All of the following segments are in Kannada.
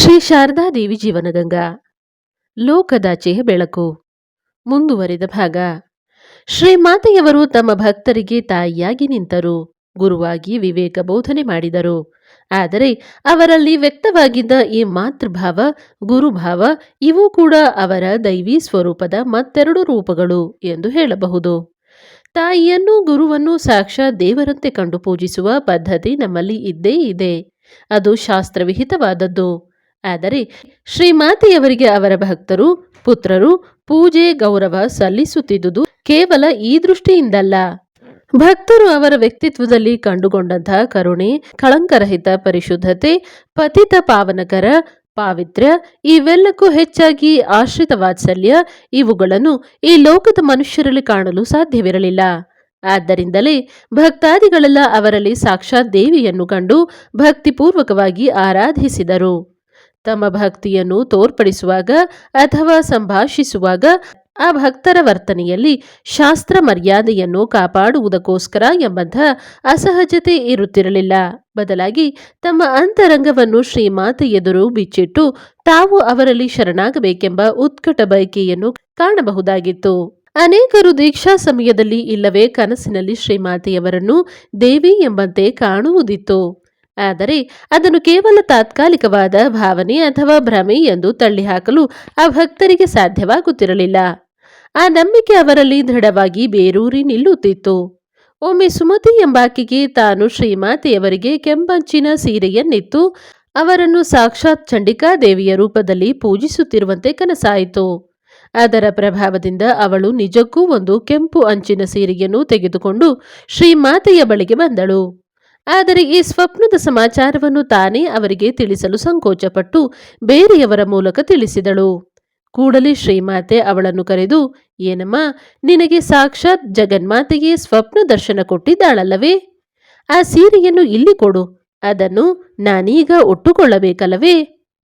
ಶ್ರೀ ಶಾರದಾದೇವಿ ಜೀವನಗಂಗಾ ಲೋಕದಾಚೆಯ ಬೆಳಕು. ಮುಂದುವರಿದ ಭಾಗ. ಶ್ರೀಮಾತೆಯವರು ತಮ್ಮ ಭಕ್ತರಿಗೆ ತಾಯಿಯಾಗಿ ನಿಂತರು. ಗುರುವಾಗಿ ವಿವೇಕ ಬೋಧನೆ ಮಾಡಿದರು. ಆದರೆ ಅವರಲ್ಲಿ ವ್ಯಕ್ತವಾಗಿದ್ದ ಈ ಮಾತೃಭಾವ, ಗುರುಭಾವ, ಇವು ಕೂಡ ಅವರ ದೈವಿ ಸ್ವರೂಪದ ಮತ್ತೆರಡು ರೂಪಗಳು ಎಂದು ಹೇಳಬಹುದು. ತಾಯಿಯನ್ನು, ಗುರುವನ್ನು ಸಾಕ್ಷಾತ್ ದೇವರಂತೆ ಕಂಡು ಪೂಜಿಸುವ ಪದ್ಧತಿ ನಮ್ಮಲ್ಲಿ ಇದ್ದೇ ಇದೆ. ಅದು ಶಾಸ್ತ್ರವಿಹಿತವಾದದ್ದು. ಆದರೆ ಶ್ರೀಮಾತೆಯವರಿಗೆ ಅವರ ಭಕ್ತರು, ಪುತ್ರರು ಪೂಜೆ ಗೌರವ ಸಲ್ಲಿಸುತ್ತಿದ್ದುದು ಕೇವಲ ಈ ದೃಷ್ಟಿಯಿಂದಲ್ಲ. ಭಕ್ತರು ಅವರ ವ್ಯಕ್ತಿತ್ವದಲ್ಲಿ ಕಂಡುಕೊಂಡಂತಹ ಕರುಣೆ, ಕಳಂಕರಹಿತ ಪರಿಶುದ್ಧತೆ, ಪತಿತ ಪಾವನಕರ ಪಾವಿತ್ರ್ಯ ಇವೆಲ್ಲಕ್ಕೂ ಹೆಚ್ಚಾಗಿ ಆಶ್ರಿತ ವಾತ್ಸಲ್ಯ ಇವುಗಳನ್ನು ಈ ಲೋಕದ ಮನುಷ್ಯರಲ್ಲಿ ಕಾಣಲು ಸಾಧ್ಯವಿರಲಿಲ್ಲ. ಆದ್ದರಿಂದಲೇ ಭಕ್ತಾದಿಗಳೆಲ್ಲ ಅವರಲ್ಲಿ ಸಾಕ್ಷಾತ್ ದೇವಿಯನ್ನು ಕಂಡು ಭಕ್ತಿಪೂರ್ವಕವಾಗಿ ಆರಾಧಿಸಿದರು. ತಮ್ಮ ಭಕ್ತಿಯನ್ನು ತೋರ್ಪಡಿಸುವಾಗ ಅಥವಾ ಸಂಭಾಷಿಸುವಾಗ ಆ ಭಕ್ತರ ವರ್ತನೆಯಲ್ಲಿ ಶಾಸ್ತ್ರ ಮರ್ಯಾದೆಯನ್ನು ಕಾಪಾಡುವುದಕ್ಕೋಸ್ಕರ ಎಂಬಂತಹ ಅಸಹಜತೆ ಇರುತ್ತಿರಲಿಲ್ಲ. ಬದಲಾಗಿ ತಮ್ಮ ಅಂತರಂಗವನ್ನು ಶ್ರೀಮಾತೆ ಎದುರು ಬಿಚ್ಚಿಟ್ಟು ತಾವು ಅವರಲ್ಲಿ ಶರಣಾಗಬೇಕೆಂಬ ಉತ್ಕಟ ಬಯಕೆಯನ್ನು ಕಾಣಬಹುದಾಗಿತ್ತು. ಅನೇಕರು ದೀಕ್ಷಾ ಸಮಯದಲ್ಲಿ ಇಲ್ಲವೇ ಕನಸಿನಲ್ಲಿ ಶ್ರೀಮಾತೆಯವರನ್ನು ದೇವಿ ಎಂಬಂತೆ ಕಾಣುವುದಿತ್ತು. ಆದರೆ ಅದನ್ನು ಕೇವಲ ತಾತ್ಕಾಲಿಕವಾದ ಭಾವನೆ ಅಥವಾ ಭ್ರಮೆ ಎಂದು ತಳ್ಳಿಹಾಕಲು ಆ ಭಕ್ತರಿಗೆ ಸಾಧ್ಯವಾಗುತ್ತಿರಲಿಲ್ಲ. ಆ ನಂಬಿಕೆ ಅವರಲ್ಲಿ ದೃಢವಾಗಿ ಬೇರೂರಿ ನಿಲ್ಲುತ್ತಿತ್ತು. ಒಮ್ಮೆ ಸುಮತಿ ಎಂಬಾಕೆಗೆ ತಾನು ಶ್ರೀಮಾತೆಯವರಿಗೆ ಕೆಂಪಂಚಿನ ಸೀರೆಯನ್ನಿತ್ತು. ಅವರನ್ನು ಸಾಕ್ಷಾತ್ ಚಂಡಿಕಾದೇವಿಯ ರೂಪದಲ್ಲಿ ಪೂಜಿಸುತ್ತಿರುವಂತೆ ಕನಸಾಯಿತು. ಅದರ ಪ್ರಭಾವದಿಂದ ಅವಳು ನಿಜಕ್ಕೂ ಒಂದು ಕೆಂಪು ಅಂಚಿನ ಸೀರೆಯನ್ನು ತೆಗೆದುಕೊಂಡು ಶ್ರೀಮಾತೆಯ ಬಳಿಗೆ ಬಂದಳು. ಆದರೆ ಈ ಸ್ವಪ್ನದ ಸಮಾಚಾರವನ್ನು ತಾನೇ ಅವರಿಗೆ ತಿಳಿಸಲು ಸಂಕೋಚಪಟ್ಟು ಬೇರೆಯವರ ಮೂಲಕ ತಿಳಿಸಿದಳು. ಕೂಡಲೇ ಶ್ರೀಮಾತೆ ಅವಳನ್ನು ಕರೆದು, ಏನಮ್ಮ, ನಿನಗೆ ಸಾಕ್ಷಾತ್ ಜಗನ್ಮಾತೆಗೆ ಸ್ವಪ್ನ ದರ್ಶನ ಕೊಟ್ಟಿದ್ದಾಳಲ್ಲವೇ? ಆ ಸೀರೆಯನ್ನು ಇಲ್ಲಿ ಕೊಡು, ಅದನ್ನು ನಾನೀಗ ಉಟ್ಟುಕೊಳ್ಳಬೇಕಲ್ಲವೇ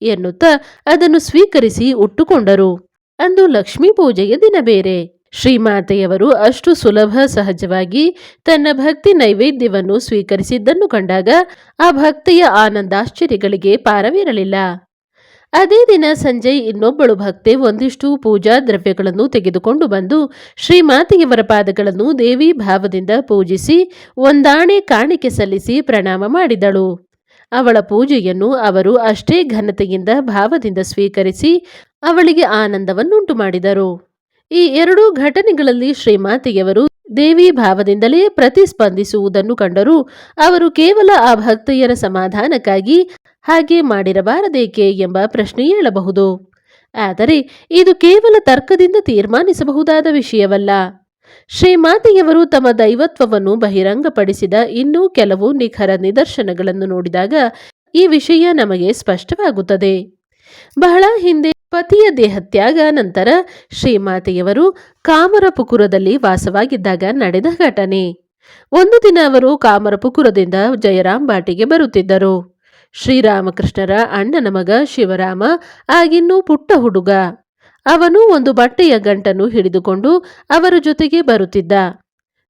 ಎನ್ನುತ್ತಾ ಅದನ್ನು ಸ್ವೀಕರಿಸಿ ಉಟ್ಟುಕೊಂಡರು ಅಂದು ಲಕ್ಷ್ಮೀ ಪೂಜೆಯ ದಿನ ಬೇರೆ. ಶ್ರೀಮಾತೆಯವರು ಅಷ್ಟು ಸುಲಭ ಸಹಜವಾಗಿ ತನ್ನ ಭಕ್ತಿ ನೈವೇದ್ಯವನ್ನು ಸ್ವೀಕರಿಸಿದ್ದನ್ನು ಕಂಡಾಗ ಆ ಭಕ್ತಿಯ ಆನಂದಾಶ್ಚರ್ಯಗಳಿಗೆ ಪಾರವಿರಲಿಲ್ಲ. ಅದೇ ದಿನ ಸಂಜೆ ಇನ್ನೊಬ್ಬಳು ಭಕ್ತೆ ಒಂದಿಷ್ಟು ಪೂಜಾ ದ್ರವ್ಯಗಳನ್ನು ತೆಗೆದುಕೊಂಡು ಬಂದು ಶ್ರೀಮಾತೆಯವರ ಪಾದಗಳನ್ನು ದೇವಿ ಭಾವದಿಂದ ಪೂಜಿಸಿ ಒಂದಾಣೆ ಕಾಣಿಕೆ ಸಲ್ಲಿಸಿ ಪ್ರಣಾಮ ಮಾಡಿದಳು. ಅವಳ ಪೂಜೆಯನ್ನು ಅವರು ಅಷ್ಟೇ ಘನತೆಯಿಂದ ಭಾವದಿಂದ ಸ್ವೀಕರಿಸಿ ಅವಳಿಗೆ ಆನಂದವನ್ನುಂಟು ಮಾಡಿದರು ಈ ಎರಡೂ ಘಟನೆಗಳಲ್ಲಿ ಶ್ರೀಮಾತೆಯವರು ದೇವಿ ಭಾವದಿಂದಲೇ ಪ್ರತಿಸ್ಪಂದಿಸುವುದನ್ನು ಕಂಡರೂ ಅವರು ಕೇವಲ ಆ ಭಕ್ತೆಯರ ಸಮಾಧಾನಕ್ಕಾಗಿ ಹಾಗೆ ಮಾಡಿರಬಾರದೇಕೆ ಎಂಬ ಪ್ರಶ್ನೆ ಏಳಬಹುದು. ಆದರೆ ಇದು ಕೇವಲ ತರ್ಕದಿಂದ ತೀರ್ಮಾನಿಸಬಹುದಾದ ವಿಷಯವಲ್ಲ. ಶ್ರೀಮಾತೆಯವರು ತಮ್ಮ ದೈವತ್ವವನ್ನು ಬಹಿರಂಗಪಡಿಸಿದ ಇನ್ನೂ ಕೆಲವು ನಿಖರ ನಿದರ್ಶನಗಳನ್ನು ನೋಡಿದಾಗ ಈ ವಿಷಯ ನಮಗೆ ಸ್ಪಷ್ಟವಾಗುತ್ತದೆ. ಬಹಳ ಹಿಂದೆ ಪತಿಯ ದೇಹತ್ಯಾಗ ನಂತರ ಶ್ರೀಮಾತೆಯವರು ಕಾಮರಪುಕುರದಲ್ಲಿ ವಾಸವಾಗಿದ್ದಾಗ ನಡೆದ ಘಟನೆ. ಒಂದು ದಿನ ಅವರು ಕಾಮರಪುಕುರದಿಂದ ಜಯರಾಮ್ ಬಾಟಿಗೆ ಬರುತ್ತಿದ್ದರು. ಶ್ರೀರಾಮಕೃಷ್ಣರ ಅಣ್ಣನ ಮಗ ಶಿವರಾಮ ಆಗಿನ್ನೂ ಪುಟ್ಟ ಹುಡುಗ. ಅವನು ಒಂದು ಬಟ್ಟೆಯ ಗಂಟನ್ನು ಹಿಡಿದುಕೊಂಡು ಅವರ ಜೊತೆಗೆ ಬರುತ್ತಿದ್ದ.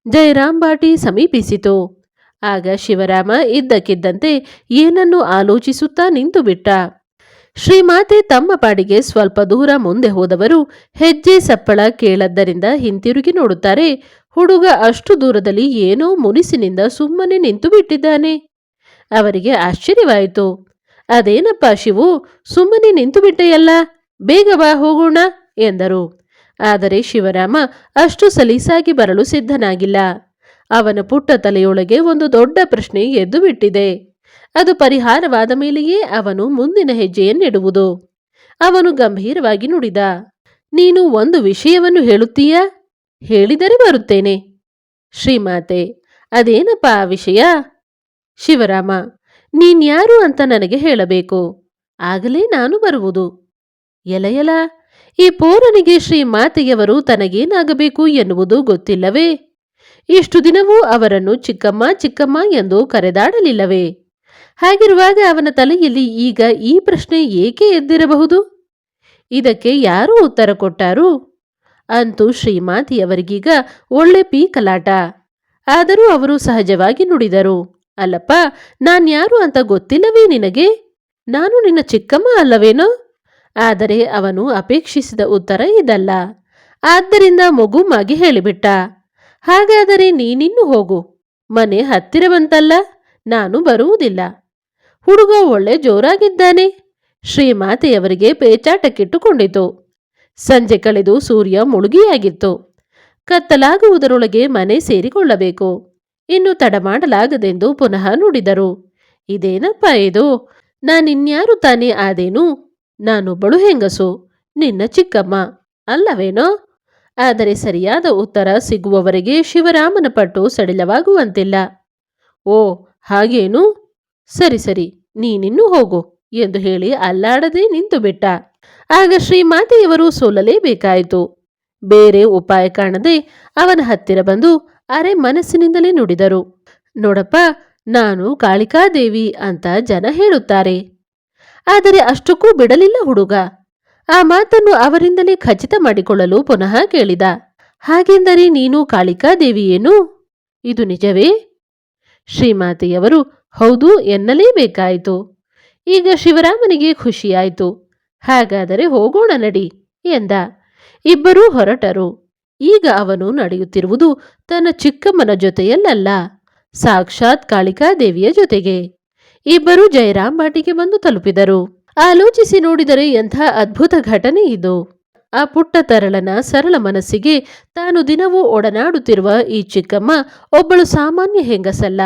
ಜಯರಾಮ್ ಬಾಟಿ ಸಮೀಪಿಸಿತು. ಆಗ ಶಿವರಾಮ ಇದ್ದಕ್ಕಿದ್ದಂತೆ ಏನನ್ನು ಆಲೋಚಿಸುತ್ತಾ ನಿಂತು ಬಿಟ್ಟ ಶ್ರೀಮಾತೆ ತಮ್ಮ ಪಾಡಿಗೆ ಸ್ವಲ್ಪ ದೂರ ಮುಂದೆ ಹೋದವರು ಹೆಜ್ಜೆ ಸಪ್ಪಳ ಕೇಳದ್ದರಿಂದ ಹಿಂತಿರುಗಿ ನೋಡುತ್ತಾರೆ. ಹುಡುಗ ಅಷ್ಟು ದೂರದಲ್ಲಿ ಏನೋ ಮುನಿಸಿನಿಂದ ಸುಮ್ಮನೆ ನಿಂತು ಬಿಟ್ಟಿದ್ದಾನೆ. ಅವರಿಗೆ ಆಶ್ಚರ್ಯವಾಯಿತು. ಅದೇನಪ್ಪ ಶಿವು, ಸುಮ್ಮನೆ ನಿಂತು ಬಿಟ್ಟೆಯಲ್ಲ? ಬೇಗ ಬಾ ಹೋಗೋಣ ಎಂದರು. ಆದರೆ ಶಿವರಾಮ ಅಷ್ಟು ಸಲೀಸಾಗಿ ಬರಲು ಸಿದ್ಧನಾಗಿಲ್ಲ. ಅವನ ಪುಟ್ಟ ತಲೆಯೊಳಗೆ ಒಂದು ದೊಡ್ಡ ಪ್ರಶ್ನೆ ಎದ್ದು ಬಿಟ್ಟಿದೆ. ಅದು ಪರಿಹಾರವಾದ ಮೇಲೆಯೇ ಅವನು ಮುಂದಿನ ಹೆಜ್ಜೆಯನ್ನಿಡುವುದು. ಅವನು ಗಂಭೀರವಾಗಿ ನುಡಿದ, ನೀನು ಒಂದು ವಿಷಯವನ್ನು ಹೇಳುತ್ತೀಯಾ? ಹೇಳಿದರೆ ಬರುತ್ತೇನೆ. ಶ್ರೀಮಾತೆ, ಅದೇನಪ್ಪ ಆ ವಿಷಯ? ಶಿವರಾಮ, ನೀನ್ಯಾರು ಅಂತ ನನಗೆ ಹೇಳಬೇಕು. ಆಗಲೇ ನಾನು ಬರುವುದು. ಎಲ ಎಲ ಈ ಪೋರನಿಗೆ ಶ್ರೀಮಾತೆಯವರು ತನಗೇನಾಗಬೇಕು ಎನ್ನುವುದು ಗೊತ್ತಿಲ್ಲವೇ? ಇಷ್ಟು ದಿನವೂ ಅವರನ್ನು ಚಿಕ್ಕಮ್ಮ ಚಿಕ್ಕಮ್ಮ ಎಂದು ಕರೆದಾಡಲಿಲ್ಲವೇ? ಹಾಗಿರುವಾಗ ಅವನ ತಲೆಯಲ್ಲಿ ಈಗ ಈ ಪ್ರಶ್ನೆ ಏಕೆ ಎದ್ದಿರಬಹುದು? ಇದಕ್ಕೆ ಯಾರು ಉತ್ತರ ಕೊಟ್ಟಾರು? ಅಂತೂ ಶ್ರೀಮಾತಿಯವರಿಗೀಗ ಒಳ್ಳೆ ಪೀಕಲಾಟ. ಆದರೂ ಅವರು ಸಹಜವಾಗಿ ನುಡಿದರು. ಅಲ್ಲಪ್ಪ ನಾನ್ಯಾರು ಅಂತ ಗೊತ್ತಿಲ್ಲವೇ ನಿನಗೆ? ನಾನು ನಿನ್ನ ಚಿಕ್ಕಮ್ಮ ಅಲ್ಲವೇನೋ? ಆದರೆ ಅವನು ಅಪೇಕ್ಷಿಸಿದ ಉತ್ತರ ಇದಲ್ಲ. ಆದ್ದರಿಂದ ಮಗುಮಾಗಿ ಹೇಳಿಬಿಟ್ಟ. ಹಾಗಾದರೆ ನೀನಿನ್ನು ಹೋಗು. ಮನೆ ಹತ್ತಿರ ಬಂತಲ್ಲ ನಾನು ಬರುವುದಿಲ್ಲ. ಹುಡುಗ ಒಳ್ಳೆ ಜೋರಾಗಿದ್ದಾನೆ. ಶ್ರೀಮಾತೆಯವರಿಗೆ ಪೇಚಾಟಕ್ಕಿಟ್ಟುಕೊಂಡಿತು. ಸಂಜೆ ಕಳೆದು ಸೂರ್ಯ ಮುಳುಗಿಯಾಗಿತ್ತು. ಕತ್ತಲಾಗುವುದರೊಳಗೆ ಮನೆ ಸೇರಿಕೊಳ್ಳಬೇಕು. ಇನ್ನು ತಡ ಮಾಡಲಾಗದೆಂದು ಪುನಃ ನುಡಿದರು. ಇದೇನಪ್ಪ ಇದು? ನಾನಿನ್ಯಾರು ತಾನೇ ಆದೇನು? ನಾನೊಬ್ಬಳು ಹೆಂಗಸು? ನಿನ್ನ ಚಿಕ್ಕಮ್ಮ. ಅಲ್ಲವೇನೋ? ಆದರೆ ಸರಿಯಾದ ಉತ್ತರ ಸಿಗುವವರೆಗೆ ಶಿವರಾಮನ ಪಟ್ಟು ಸಡಿಲವಾಗುವಂತಿಲ್ಲ. ಓ, ಹಾಗೇನು? ಸರಿ ಸರಿ, ನೀನಿನ್ನೂ ಹೋಗು ಎಂದು ಹೇಳಿ ಅಲ್ಲಾಡದೆ ನಿಂತು ಬಿಟ್ಟ. ಆಗ ಶ್ರೀಮಾತೆಯವರು ಸೋಲಲೇಬೇಕಾಯಿತು. ಬೇರೆ ಉಪಾಯ ಕಾಣದೆ ಅವನ ಹತ್ತಿರ ಬಂದು ಅರೆ ಮನಸ್ಸಿನಿಂದಲೇ ನುಡಿದರು. ನೋಡಪ್ಪ, ನಾನು ಕಾಳಿಕಾದೇವಿ ಅಂತ ಜನ ಹೇಳುತ್ತಾರೆ. ಆದರೆ ಅಷ್ಟಕ್ಕೂ ಬಿಡಲಿಲ್ಲ ಹುಡುಗ. ಆ ಮಾತನ್ನು ಅವರಿಂದಲೇ ಖಚಿತ ಮಾಡಿಕೊಳ್ಳಲು ಪುನಃ ಕೇಳಿದ. ಹಾಗೆಂದರೆ ನೀನು ಕಾಳಿಕಾದೇವಿಯೇನು? ಇದು ನಿಜವೇ? ಶ್ರೀಮಾತೆಯವರು ಹೌದು ಎನ್ನಲೇಬೇಕಾಯಿತು. ಈಗ ಶಿವರಾಮನಿಗೆ ಖುಷಿಯಾಯಿತು. ಹಾಗಾದರೆ ಹೋಗೋಣ ನಡಿ ಎಂದ. ಇಬ್ಬರೂ ಹೊರಟರು. ಈಗ ಅವನು ನಡೆಯುತ್ತಿರುವುದು ತನ್ನ ಚಿಕ್ಕಮ್ಮನ ಜೊತೆಯಲ್ಲಲ್ಲ, ಸಾಕ್ಷಾತ್ ಕಾಳಿಕಾದೇವಿಯ ಜೊತೆಗೆ. ಇಬ್ಬರು ಜಯರಾಮ್ ಬಾಟಿಗೆ ಬಂದು ತಲುಪಿದರು. ಆಲೋಚಿಸಿ ನೋಡಿದರೆ ಎಂಥ ಅದ್ಭುತ ಘಟನೆ ಇದು. ಆ ಪುಟ್ಟ ತರಳನ ಸರಳ ಮನಸ್ಸಿಗೆ ತಾನು ದಿನವೂ ಒಡನಾಡುತ್ತಿರುವ ಈ ಚಿಕ್ಕಮ್ಮ ಒಬ್ಬಳು ಸಾಮಾನ್ಯ ಹೆಂಗಸಲ್ಲ.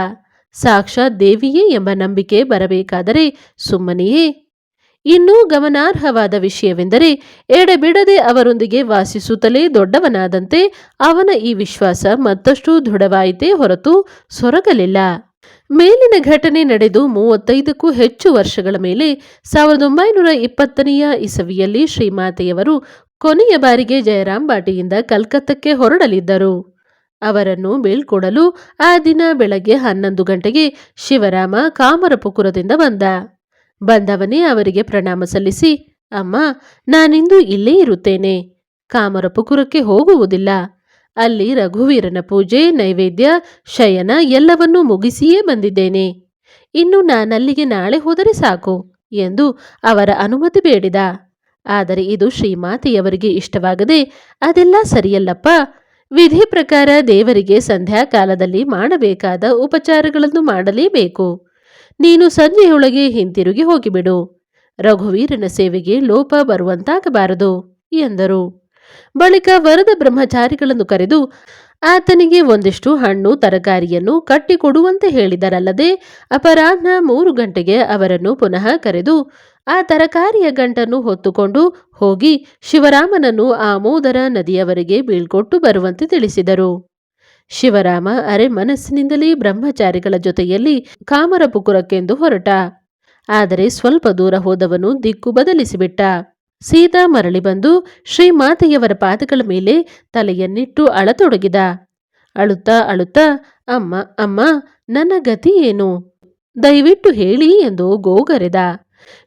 ಸಾಕ್ಷಾತ್ ದೇವಿಯೇ ಎಂಬ ನಂಬಿಕೆ ಬರಬೇಕಾದರೆ ಸುಮ್ಮನೆಯೇ. ಇನ್ನೂ ಗಮನಾರ್ಹವಾದ ವಿಷಯವೆಂದರೆ ಎಡೆಬಿಡದೆ ಅವರೊಂದಿಗೆ ವಾಸಿಸುತ್ತಲೇ ದೊಡ್ಡವನಾದಂತೆ ಅವನ ಈ ವಿಶ್ವಾಸ ಮತ್ತಷ್ಟು ದೃಢವಾಯಿತೇ ಹೊರತು ಸೊರಗಲಿಲ್ಲ. ಮೇಲಿನ ಘಟನೆ ನಡೆದು ಮೂವತ್ತೈದಕ್ಕೂ ಹೆಚ್ಚು ವರ್ಷಗಳ ಮೇಲೆ ಸಾವಿರದ ಒಂಬೈನೂರ ಇಪ್ಪತ್ತನೆಯ ಇಸವಿಯಲ್ಲಿ ಶ್ರೀಮಾತೆಯವರು ಕೊನೆಯ ಬಾರಿಗೆ ಜಯರಾಮ್ ಬಾಟಿಯಿಂದ ಕಲ್ಕತ್ತಕ್ಕೆ ಹೊರಡಲಿದ್ದರು. ಅವರನ್ನು ಬೀಳ್ಕೊಡಲು ಆ ದಿನ ಬೆಳಗ್ಗೆ ಹನ್ನೊಂದು ಗಂಟೆಗೆ ಶಿವರಾಮ ಕಾಮರಪುಕುರದಿಂದ ಬಂದ. ಬಂದವನೇ ಅವರಿಗೆ ಪ್ರಣಾಮ ಸಲ್ಲಿಸಿ, ಅಮ್ಮ, ನಾನಿಂದು ಇಲ್ಲೇ ಇರುತ್ತೇನೆ. ಕಾಮರಪುಕುರಕ್ಕೆ ಹೋಗುವುದಿಲ್ಲ. ಅಲ್ಲಿ ರಘುವೀರನ ಪೂಜೆ, ನೈವೇದ್ಯ, ಶಯನ ಎಲ್ಲವನ್ನೂ ಮುಗಿಸಿಯೇ ಬಂದಿದ್ದೇನೆ. ಇನ್ನು ನಾನಲ್ಲಿಗೆ ನಾಳೆ ಹೋದರೆ ಸಾಕು ಎಂದು ಅವರ ಅನುಮತಿ ಬೇಡಿದ. ಆದರೆ ಇದು ಶ್ರೀಮಾತೆಯವರಿಗೆ ಇಷ್ಟವಾಗದೆ, ಅದೆಲ್ಲ ಸರಿಯಲ್ಲಪ್ಪ ವಿಧಿ ಪ್ರಕಾರ ದೇವರಿಗೆ ಸಂಧ್ಯಾಕಾಲದಲ್ಲಿ ಮಾಡಬೇಕಾದ ಉಪಚಾರಗಳನ್ನು ಮಾಡಲೇಬೇಕು. ನೀನು ಸಂಜೆಯೊಳಗೆ ಹಿಂತಿರುಗಿ ಹೋಗಿಬಿಡು. ರಘುವೀರನ ಸೇವೆಗೆ ಲೋಪ ಬರುವಂತಾಗಬಾರದು, ಎಂದರು. ಬಳಿಕ ವರದ ಬ್ರಹ್ಮಚಾರಿಗಳನ್ನು ಕರೆದು, ಆತನಿಗೆ ಒಂದಿಷ್ಟು ಹಣ್ಣು, ತರಕಾರಿಯನ್ನು ಕಟ್ಟಿಕೊಡುವಂತೆ ಹೇಳಿದರಲ್ಲದೆ ಅಪರಾಹ್ನ ಮೂರು ಗಂಟೆಗೆ ಅವರನ್ನು ಪುನಃ ಕರೆದು ಆ ತರಕಾರಿಯ ಗಂಟನ್ನು ಹೊತ್ತುಕೊಂಡು ಹೋಗಿ ಶಿವರಾಮನನ್ನು ಆಮೋದರ ನದಿಯವರೆಗೆ ಬೀಳ್ಕೊಟ್ಟು ಬರುವಂತೆ ತಿಳಿಸಿದರು. ಶಿವರಾಮ ಅರೆ ಮನಸ್ಸಿನಿಂದಲೇ ಬ್ರಹ್ಮಚಾರಿಗಳ ಜೊತೆಯಲ್ಲಿ ಕಾಮರಪುಕುರಕ್ಕೆಂದು ಹೊರಟ. ಆದರೆ ಸ್ವಲ್ಪ ದೂರ ಹೋದವನು ದಿಕ್ಕು ಬದಲಿಸಿಬಿಟ್ಟ. ಸೀತಾ ಮರಳಿ ಬಂದು ಶ್ರೀಮಾತೆಯವರ ಪಾದಗಳ ಮೇಲೆ ತಲೆಯನ್ನಿಟ್ಟು ಅಳತೊಡಗಿದ. ಅಳುತ್ತಾ ಅಳುತ್ತಾ, ಅಮ್ಮ ಅಮ್ಮ, ನನ್ನ ಗತಿ ಏನು? ದಯವಿಟ್ಟು ಹೇಳಿ ಎಂದು ಗೋಗರೆದ.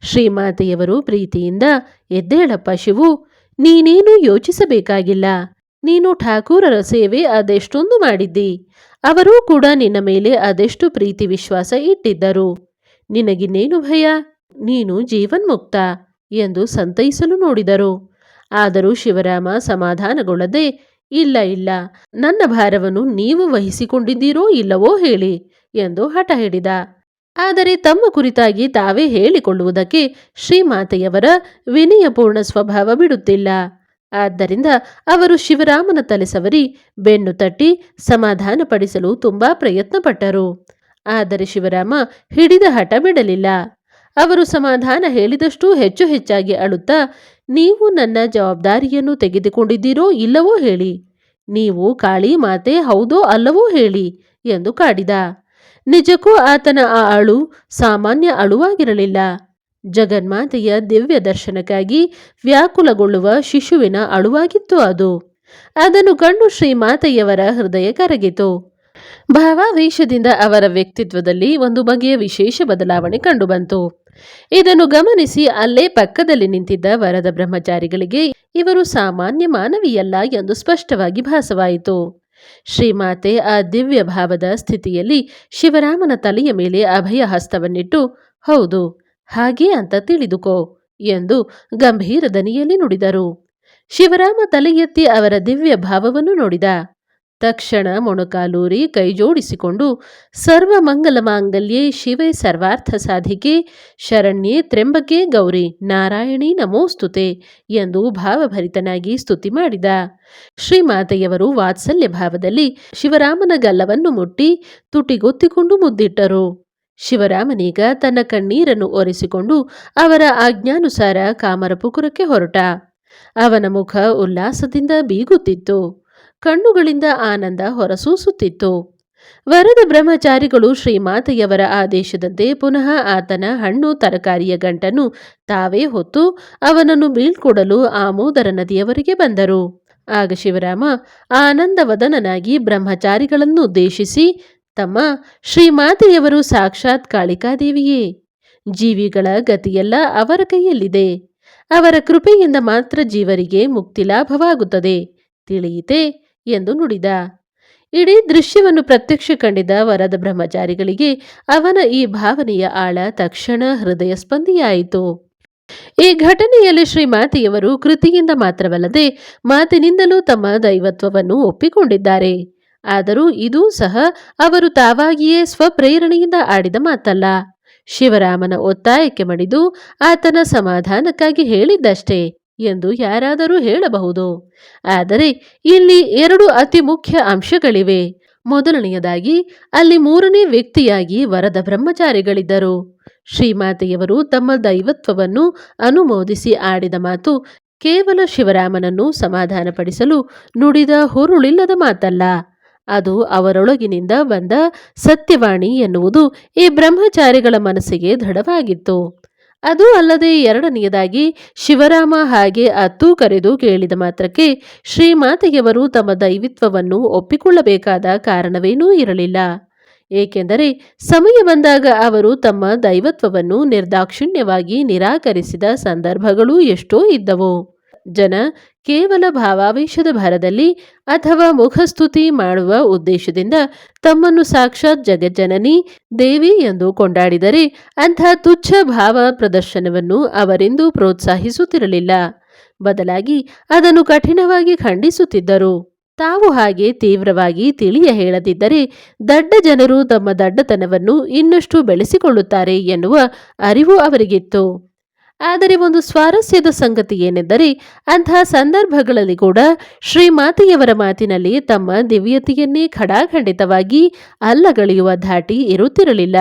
ಶ್ರೀಮಾತೆಯವರು ಪ್ರೀತಿಯಿಂದ ಎದ್ದೇಳಪ್ಪ ಶಿವು ನೀನೇನು ಯೋಚಿಸಬೇಕಾಗಿಲ್ಲ. ನೀನು ಠಾಕೂರರ ಸೇವೆ ಅದೆಷ್ಟೊಂದು ಮಾಡಿದ್ದಿ? ಅವರೂ ಕೂಡ ನಿನ್ನ ಮೇಲೆ ಅದೆಷ್ಟು ಪ್ರೀತಿ ವಿಶ್ವಾಸ ಇಟ್ಟಿದ್ದರು? ನಿನಗಿನ್ನೇನು ಭಯ? ನೀನು ಜೀವನ್ಮುಕ್ತ ಎಂದು ಸಂತೈಸಲು ನೋಡಿದರು. ಆದರೂ ಶಿವರಾಮ ಸಮಾಧಾನಗೊಳ್ಳದೆ, ಇಲ್ಲ ಇಲ್ಲ, ನನ್ನ ಭಾರವನ್ನು ನೀವು ವಹಿಸಿಕೊಂಡಿದ್ದೀರೋ ಇಲ್ಲವೋ ಹೇಳಿ ಎಂದು ಹಠ ಹಿಡಿದ. ಆದರೆ ತಮ್ಮ ಕುರಿತಾಗಿ ತಾವೇ ಹೇಳಿಕೊಳ್ಳುವುದಕ್ಕೆ ಶ್ರೀಮಾತೆಯವರ ವಿನಯಪೂರ್ಣ ಸ್ವಭಾವ ಬಿಡುತ್ತಿಲ್ಲ. ಆದ್ದರಿಂದ ಅವರು ಶಿವರಾಮನ ತಲೆ ಸವರಿ ಬೆನ್ನು ತಟ್ಟಿ ಸಮಾಧಾನಪಡಿಸಲು ತುಂಬಾ ಪ್ರಯತ್ನಪಟ್ಟರು. ಆದರೆ ಶಿವರಾಮ ಹಿಡಿದ ಹಠ ಬಿಡಲಿಲ್ಲ. ಅವರು ಸಮಾಧಾನ ಹೇಳಿದಷ್ಟೂ ಹೆಚ್ಚು ಹೆಚ್ಚಾಗಿ ಅಳುತ್ತಾ, ನೀವು ನನ್ನ ಜವಾಬ್ದಾರಿಯನ್ನು ತೆಗೆದುಕೊಂಡಿದ್ದೀರೋ ಇಲ್ಲವೋ ಹೇಳಿ. ನೀವು ಕಾಳಿ ಮಾತೆ ಹೌದೋ ಅಲ್ಲವೋ ಹೇಳಿ ಎಂದು ಕಾಡಿದ. ನಿಜಕ್ಕೂ ಆತನ ಆ ಅಳು ಸಾಮಾನ್ಯ ಅಳುವಾಗಿರಲಿಲ್ಲ. ಜಗನ್ಮಾತೆಯ ದಿವ್ಯ ದರ್ಶನಕ್ಕಾಗಿ ವ್ಯಾಕುಲಗೊಳ್ಳುವ ಶಿಶುವಿನ ಅಳುವಾಗಿತ್ತು ಅದು. ಅದನ್ನು ಕಂಡು ಶ್ರೀಮಾತೆಯವರ ಹೃದಯ ಕರಗಿತು. ಭಾವಾವೇಶದಿಂದ ಅವರ ವ್ಯಕ್ತಿತ್ವದಲ್ಲಿ ಒಂದು ಬಗೆಯ ವಿಶೇಷ ಬದಲಾವಣೆ ಕಂಡುಬಂತು. ಇದನ್ನು ಗಮನಿಸಿ ಅಲ್ಲೇ ಪಕ್ಕದಲ್ಲಿ ನಿಂತಿದ್ದ ವರದ ಬ್ರಹ್ಮಚಾರಿಗಳಿಗೆ ಇವರು ಸಾಮಾನ್ಯ ಮಾನವಿಯಲ್ಲ ಎಂದು ಸ್ಪಷ್ಟವಾಗಿ ಭಾಸವಾಯಿತು. ಶ್ರೀಮಾತೆ ಆ ದಿವ್ಯ ಭಾವದ ಸ್ಥಿತಿಯಲ್ಲಿ ಶಿವರಾಮನ ತಲೆಯ ಮೇಲೆ ಅಭಯ ಹಸ್ತವನ್ನಿಟ್ಟು, ಹೌದು, ಹಾಗೆ ಅಂತ ತಿಳಿದುಕೋ ಎಂದು ಗಂಭೀರ ದನಿಯಲ್ಲಿ ನುಡಿದರು. ಶಿವರಾಮ ತಲೆ ಅವರ ದಿವ್ಯ ಭಾವವನ್ನು ನೋಡಿದ ತಕ್ಷಣ ಮೊಣಕಾಲೂರಿ ಕೈಜೋಡಿಸಿಕೊಂಡು ಸರ್ವ ಮಂಗಲ ಮಾಂಗಲ್ಯೆ ಶಿವೆ ಸರ್ವಾರ್ಥ ಸಾಧಿಕೆ, ಶರಣ್ಯೆ ತ್ರೆಂಬಕೆ ಗೌರಿ, ನಾರಾಯಣಿ ನಮೋಸ್ತುತೆ ಎಂದು ಭಾವಭರಿತನಾಗಿ ಸ್ತುತಿ ಮಾಡಿದ. ಶ್ರೀಮಾತೆಯವರು ವಾತ್ಸಲ್ಯ ಭಾವದಲ್ಲಿ ಶಿವರಾಮನ ಗಲ್ಲವನ್ನು ಮುಟ್ಟಿ ತುಟಿಗೊತ್ತಿಕೊಂಡು ಮುದ್ದಿಟ್ಟರು. ಶಿವರಾಮನೀಗ ತನ್ನ ಕಣ್ಣೀರನ್ನು ಒರೆಸಿಕೊಂಡು ಅವರ ಆಜ್ಞಾನುಸಾರ ಕಾಮರಪುಕುರಕ್ಕೆ ಹೊರಟ. ಅವನ ಮುಖ ಉಲ್ಲಾಸದಿಂದ ಬೀಗುತ್ತಿತ್ತು. ಕಣ್ಣುಗಳಿಂದ ಆನಂದ ಹೊರಸೂಸುತ್ತಿತ್ತು. ವರದ ಬ್ರಹ್ಮಚಾರಿಗಳು ಶ್ರೀಮಾತೆಯವರ ಆದೇಶದಂತೆ ಪುನಃ ಆತನ ಹಣ್ಣು, ತರಕಾರಿಯ ಗಂಟನ್ನು ತಾವೇ ಹೊತ್ತು ಅವನನ್ನು ಬೀಳ್ಕೊಡಲು ಆಮೋದರ ನದಿಯವರಿಗೆ ಬಂದರು. ಆಗ ಶಿವರಾಮ ಆನಂದವದನನಾಗಿ ಬ್ರಹ್ಮಚಾರಿಗಳನ್ನು ಉದ್ದೇಶಿಸಿ ತಮ್ಮ, ಶ್ರೀಮಾತೆಯವರು ಸಾಕ್ಷಾತ್ ಕಾಳಿಕಾದೇವಿಯೇ. ಜೀವಿಗಳ ಗತಿಯೆಲ್ಲ ಅವರ ಕೈಯಲ್ಲಿದೆ. ಅವರ ಕೃಪೆಯಿಂದ ಮಾತ್ರ ಜೀವರಿಗೆ ಮುಕ್ತಿ ಲಾಭವಾಗುತ್ತದೆ. ತಿಳಿಯಿತೆ ಎಂದು ನುಡಿದ. ಇಡೀ ದೃಶ್ಯವನ್ನು ಪ್ರತ್ಯಕ್ಷ ಕಂಡಿದ್ದ ವರದ ಬ್ರಹ್ಮಚಾರಿಗಳಿಗೆ ಅವನ ಈ ಭಾವನೆಯ ಆಳ ತಕ್ಷಣ ಹೃದಯ ಸ್ಪಂದಿಯಾಯಿತು. ಈ ಘಟನೆಯಲ್ಲಿ ಶ್ರೀಮಾತೆಯವರು ಕೃತಿಯಿಂದ ಮಾತ್ರವಲ್ಲದೆ ಮಾತಿನಿಂದಲೂ ತಮ್ಮ ದೈವತ್ವವನ್ನು ಒಪ್ಪಿಕೊಂಡಿದ್ದಾರೆ. ಆದರೂ ಇದೂ ಸಹ ಅವರು ತಾವಾಗಿಯೇ ಸ್ವಪ್ರೇರಣೆಯಿಂದ ಆಡಿದ ಮಾತಲ್ಲ. ಶಿವರಾಮನ ಒತ್ತಾಯಕ್ಕೆ ಮಣಿದು ಆತನ ಸಮಾಧಾನಕ್ಕಾಗಿ ಹೇಳಿದ್ದಷ್ಟೇ. ಎಂದು ಯಾರಾದರೂ ಹೇಳಬಹುದು. ಆದರೆ ಇಲ್ಲಿ ಎರಡು ಅತಿ ಮುಖ್ಯ ಅಂಶಗಳಿವೆ. ಮೊದಲನೆಯದಾಗಿ, ಅಲ್ಲಿ ಮೂರನೇ ವ್ಯಕ್ತಿಯಾಗಿ ವರದ ಬ್ರಹ್ಮಚಾರಿಗಳಿದ್ದರು. ಶ್ರೀಮಾತೆಯವರು ತಮ್ಮ ದೈವತ್ವವನ್ನು ಅನುಮೋದಿಸಿ ಆಡಿದ ಮಾತು ಕೇವಲ ಶಿವರಾಮನನ್ನು ಸಮಾಧಾನಪಡಿಸಲು ನುಡಿದ ಹುರುಳಿಲ್ಲದ ಮಾತಲ್ಲ. ಅದು ಅವರೊಳಗಿನಿಂದ ಬಂದ ಸತ್ಯವಾಣಿ ಎನ್ನುವುದು ಈ ಬ್ರಹ್ಮಚಾರಿಗಳ ಮನಸ್ಸಿಗೆ ದೃಢವಾಗಿತ್ತು. ಅದು ಅಲ್ಲದೆ ಎರಡನೆಯದಾಗಿ, ಶಿವರಾಮ ಹಾಗೆ ಅತ್ತು ಕರೆದು ಕೇಳಿದ ಮಾತ್ರಕ್ಕೆ ಶ್ರೀಮಾತೆಯವರು ತಮ್ಮ ದೈವಿತ್ವವನ್ನು ಒಪ್ಪಿಕೊಳ್ಳಬೇಕಾದ ಕಾರಣವೇನೂ ಇರಲಿಲ್ಲ. ಏಕೆಂದರೆ ಸಮಯ ಬಂದಾಗ ಅವರು ತಮ್ಮ ದೈವತ್ವವನ್ನು ನಿರ್ದಾಕ್ಷಿಣ್ಯವಾಗಿ ನಿರಾಕರಿಸಿದ ಸಂದರ್ಭಗಳೂ ಎಷ್ಟೋ ಇದ್ದವು. ಜನ ಕೇವಲ ಭಾವಾವೇಶದ ಭರದಲ್ಲಿ ಅಥವಾ ಮುಖಸ್ತುತಿ ಮಾಡುವ ಉದ್ದೇಶದಿಂದ ತಮ್ಮನ್ನು ಸಾಕ್ಷಾತ್ ಜಗಜ್ಜನನಿ, ದೇವಿ ಎಂದು ಕೊಂಡಾಡಿದರೆ ಅಂಥ ತುಚ್ಛ ಭಾವ ಪ್ರದರ್ಶನವನ್ನು ಅವರೆಂದೂ ಪ್ರೋತ್ಸಾಹಿಸುತ್ತಿರಲಿಲ್ಲ. ಬದಲಾಗಿ ಅದನ್ನು ಕಠಿಣವಾಗಿ ಖಂಡಿಸುತ್ತಿದ್ದರು. ತಾವು ಹಾಗೆ ತೀವ್ರವಾಗಿ ತಿಳಿಯ ಹೇಳದಿದ್ದರೆ ದಡ್ಡ ಜನರು ತಮ್ಮ ದಡ್ಡತನವನ್ನು ಇನ್ನಷ್ಟು ಬೆಳೆಸಿಕೊಳ್ಳುತ್ತಾರೆ ಎನ್ನುವ ಅರಿವು ಅವರಿಗಿತ್ತು. ಆದರೆ ಒಂದು ಸ್ವಾರಸ್ಯದ ಸಂಗತಿ ಏನೆಂದರೆ ಅಂತಹ ಸಂದರ್ಭಗಳಲ್ಲಿ ಕೂಡ ಶ್ರೀಮಾತೆಯವರ ಮಾತಿನಲ್ಲಿ ತಮ್ಮ ದಿವ್ಯತೆಯನ್ನೇ ಖಡಾಖಂಡಿತವಾಗಿ ಅಲ್ಲಗಳೆಯುವ ಧಾಟಿ ಇರುತ್ತಿರಲಿಲ್ಲ.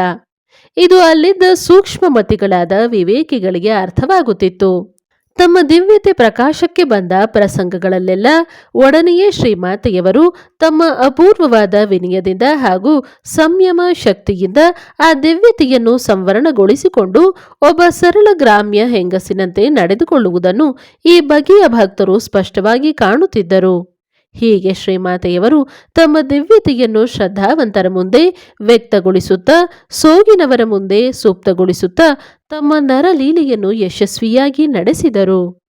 ಇದು ಅಲ್ಲಿದ್ದ ಸೂಕ್ಷ್ಮಮತಿಗಳಾದ ವಿವೇಕಿಗಳಿಗೆ ಅರ್ಥವಾಗುತ್ತಿತ್ತು. ತಮ್ಮ ದಿವ್ಯತೆ ಪ್ರಕಾಶಕ್ಕೆ ಬಂದ ಪ್ರಸಂಗಗಳಲ್ಲೆಲ್ಲ ಒಡನೆಯೇ ಶ್ರೀಮಾತೆಯವರು ತಮ್ಮ ಅಪೂರ್ವವಾದ ವಿನಯದಿಂದ ಹಾಗೂ ಸಂಯಮ ಶಕ್ತಿಯಿಂದ ಆ ದಿವ್ಯತೆಯನ್ನು ಸಂವರಣಗೊಳಿಸಿಕೊಂಡು ಒಬ್ಬ ಸರಳ ಗ್ರಾಮ್ಯ ಹೆಂಗಸಿನಂತೆ ನಡೆದುಕೊಳ್ಳುವುದನ್ನು ಈ ಬಗೆಯ ಭಕ್ತರು ಸ್ಪಷ್ಟವಾಗಿ ಕಾಣುತ್ತಿದ್ದರು. ಹೀಗೆ ಶ್ರೀಮಾತೆಯವರು ತಮ್ಮ ದಿವ್ಯತೆಯನ್ನು ಶ್ರದ್ಧಾವಂತರ ಮುಂದೆ ವ್ಯಕ್ತಗೊಳಿಸುತ್ತಾ ಸೋಗಿನವರ ಮುಂದೆ ಸೂಕ್ತಗೊಳಿಸುತ್ತಾ ತಮ್ಮ ನರಲೀಲೆಯನ್ನು ಯಶಸ್ವಿಯಾಗಿ ನಡೆಸಿದರು.